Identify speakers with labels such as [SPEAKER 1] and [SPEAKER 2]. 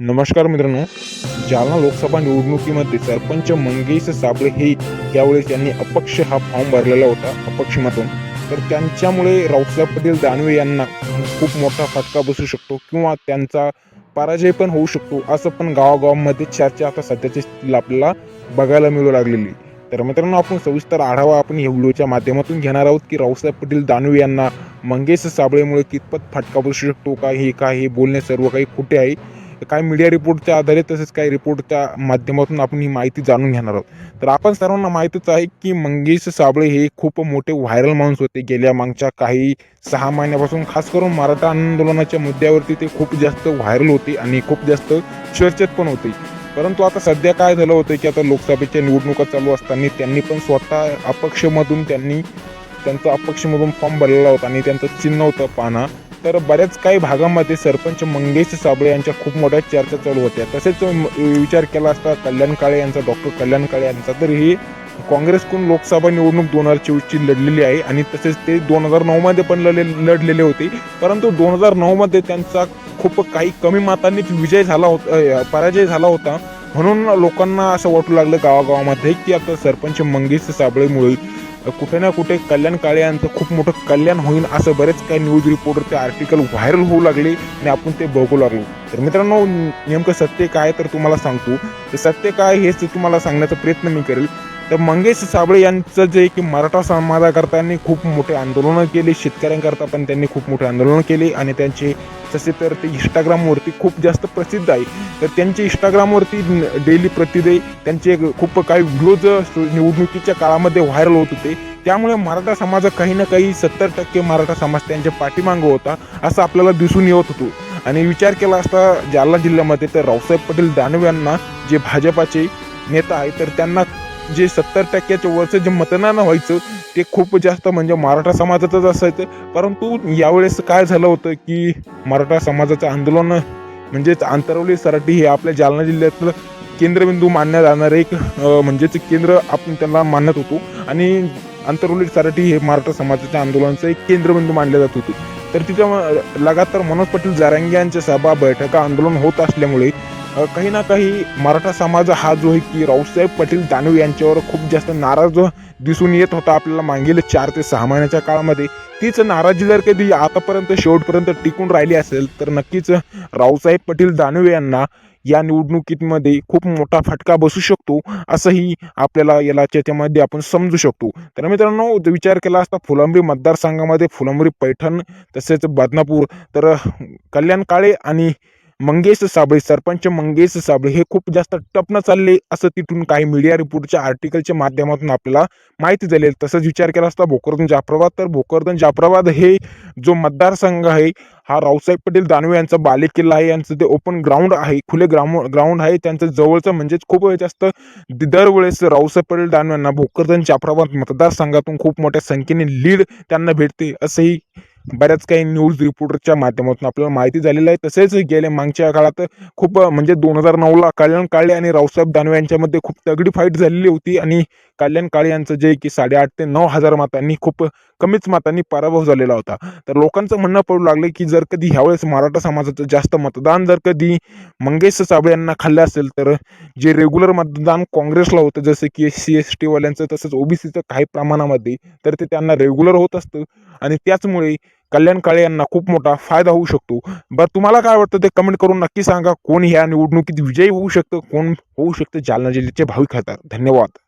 [SPEAKER 1] नमस्कार मित्रांनो. जालना लोकसभा निवडणुकीमध्ये सरपंच मंगेश साबळे हे यावेळेस त्यांनी अपक्ष हा फॉर्म भरलेला होता अपक्षमातून तर त्यांच्यामुळे रावसाहेब पाटील दानवे यांना खूप मोठा फटका बसू शकतो किंवा त्यांचा पराजय पण होऊ शकतो असं पण गावागावांमध्ये चर्चा आता सध्याची स्थितीला आपल्याला बघायला मिळू लागलेली. तर मित्रांनो आपण सविस्तर आढावा आपण या व्हिडिओच्या माध्यमातून घेणार आहोत की रावसाहेब पाटील दानवे यांना मंगेश साबळेमुळे कितपत फटका बसू शकतो का हे काय हे बोलणे सर्व काही कुठे आहे. काय मीडिया रिपोर्टच्या आधारे तसेच काही रिपोर्टच्या माध्यमातून आपण ही माहिती जाणून घेणार आहोत. तर आपण सर्वांना माहितीच आहे की मंगेश साबळे हे खूप मोठे व्हायरल माणूस होते. गेल्या मागच्या काही सहा महिन्यापासून खास करून मराठा आंदोलनाच्या मुद्द्यावरती ते खूप जास्त व्हायरल होते आणि खूप जास्त चर्चेत पण होते. परंतु आता सध्या काय झालं होतं की आता लोकसभेच्या निवडणुका चालू असताना त्यांनी पण स्वतः अपक्षमधून त्यांनी त्यांचा अपक्षमधून फॉर्म भरलेला होता आणि त्यांचं चिन्ह होतं पाना. तर बऱ्याच काही भागामध्ये सरपंच मंगेश साबळे यांच्या खूप मोठ्या चर्चा चालू होत्या. तसेच विचार केला असता कल्याण काळे यांचा डॉक्टर कल्याण काळे यांचा. तर ही काँग्रेसकडून लोकसभा निवडणूक दोन हजार चोवीसची लढलेली आहे आणि तसेच ते दोन हजार नऊमध्ये पण लढले लढलेले होते. परंतु दोन हजार नऊमध्ये त्यांचा खूप काही कमी मतांनीच विजय झाला होता पराजय झाला होता. म्हणून लोकांना असं वाटू लागलं गावागावामध्ये की आता सरपंच मंगेश साबळेमुळे कुठे ना कुठे कल्याण काळे यांचं खूप मोठं कल्याण होईल असं बरेच काही न्यूज रिपोर्टरचे आर्टिकल व्हायरल होऊ लागले आणि आपण ते बघू लागलो. तर मित्रांनो नेमकं सत्य काय तर तुम्हाला सांगतो. तर सत्य काय हेच तुम्हाला सांगण्याचा प्रयत्न मी करेल. तर मंगेश साबळे यांचं जे की मराठा समाजाकरतांनी खूप मोठे आंदोलनं केली शेतकऱ्यांकरता पण त्यांनी खूप मोठे आंदोलनं केली आणि त्यांचे तसे तर ते इंस्टाग्रामवरती खूप जास्त प्रसिद्ध आहे. तर त्यांचे इंस्टाग्रामवरती डेली प्रतिदे त्यांचे खूप काही व्ह्यूज निवडणुकीच्या काळामध्ये व्हायरल होत होते. त्यामुळे मराठा समाज काही ना काही सत्तर टक्के मराठा समाज त्यांच्या पाठीमागं होता असं आपल्याला दिसून येत होतो. आणि विचार केला असता जालना जिल्ह्यामध्ये तर रावसाहेब पाटील दानवे यांना जे भाजपाचे नेता आहे तर त्यांना जे सत्तर टक्क्याच्या वरचं जे मतदान व्हायचं ते खूप जास्त म्हणजे मराठा समाजातच असायचं. परंतु यावेळेस काय झालं होतं की मराठा समाजाचं आंदोलन म्हणजेच आंतरवली सराटी हे आपल्या जालना जिल्ह्यातलं केंद्रबिंदू मानण्यात जाणारं एक म्हणजेच केंद्र आपण त्यांना मानत होतो. आणि आंतरवली सराटी हे मराठा समाजाच्या आंदोलनाचं एक केंद्रबिंदू मानले जात होते. तर तिथं लगातार मनोज पाटील जारांगे यांच्या सभा बैठका आंदोलन होत असल्यामुळे काही ना काही मराठा समाज हा जो आहे की रावसाहेब पाटील दानवे यांच्यावर खूप जास्त नाराज दिसून येत होता. आपल्याला मागील चार ते सहा महिन्याच्या काळामध्ये तीच नाराजी जर कधी आतापर्यंत शेवटपर्यंत टिकून राहिली असेल तर नक्कीच रावसाहेब पाटील दानवे यांना या निवडणुकीमध्ये खूप मोठा फटका बसू शकतो असंही आपल्याला याला त्याच्यामध्ये आपण समजू शकतो. तर मित्रांनो विचार केला असता फुलंबरी मतदारसंघामध्ये फुलंबरी पैठण तसेच बदनापूर तर कल्याण काळे आणि मंगेश साबळे सरपंच मंगेश साबळे हे खूप जास्त टपनं चालले असं तिथून काही मीडिया रिपोर्टच्या आर्टिकलच्या माध्यमातून आपल्याला माहिती झाली तसंच विचार केला असता भोकरदन जाफराबाद तर भोकरदन जाफराबाद हे जो मतदारसंघ आहे हा रावसाहेब पटेल दानवे यांचा बालेकिल्ला आहे. यांचं ते ओपन ग्राउंड आहे खुले ग्राउंड ग्राउंड आहे. त्यांचं जवळचं म्हणजेच खूप जास्त दरवेळेस रावसाहेब पटेल दानवे यांना भोकरदन जाफराबाद मतदारसंघातून खूप मोठ्या संख्येने लीड त्यांना भेटते असंही बऱ्याच काही न्यूज रिपोर्टरच्या माध्यमातून आपल्याला माहिती झालेलं आहे. तसेच गेल्या मागच्या काळात खूप म्हणजे दोन हजार नऊला कल्याण काळे आणि रावसाहेब दानवे यांच्यामध्ये खूप तगडी फाईट झालेली होती. आणि कल्याण काळे यांचं जे की साडेआठ ते नऊ हजार मतांनी खूप कमीच मतांनी पराभव झालेला होता. तर लोकांचं म्हणणं पडू लागलं की जर कधी ह्यावेळेस मराठा समाजाचं जास्त मतदान जर कधी मंगेश साबळे यांना खाल्लं असेल तर जे रेग्युलर मतदान काँग्रेसला होतं जसं की एस सी एस टीवाल्यांचं तसंच ओबीसीचं काही प्रमाणामध्ये तर ते त्यांना रेग्युलर होत असतं. आणि त्याचमुळे कल्याण काळे यांना खूप मोठा फायदा होऊ शकतो. बरं तुम्हाला काय वाटतं ते कमेंट करून नक्की सांगा. कोण ह्या निवडणुकीत विजयी होऊ शकतं? कोण होऊ शकतं? जालना जिल्ह्याचे भाविक खासदार. धन्यवाद.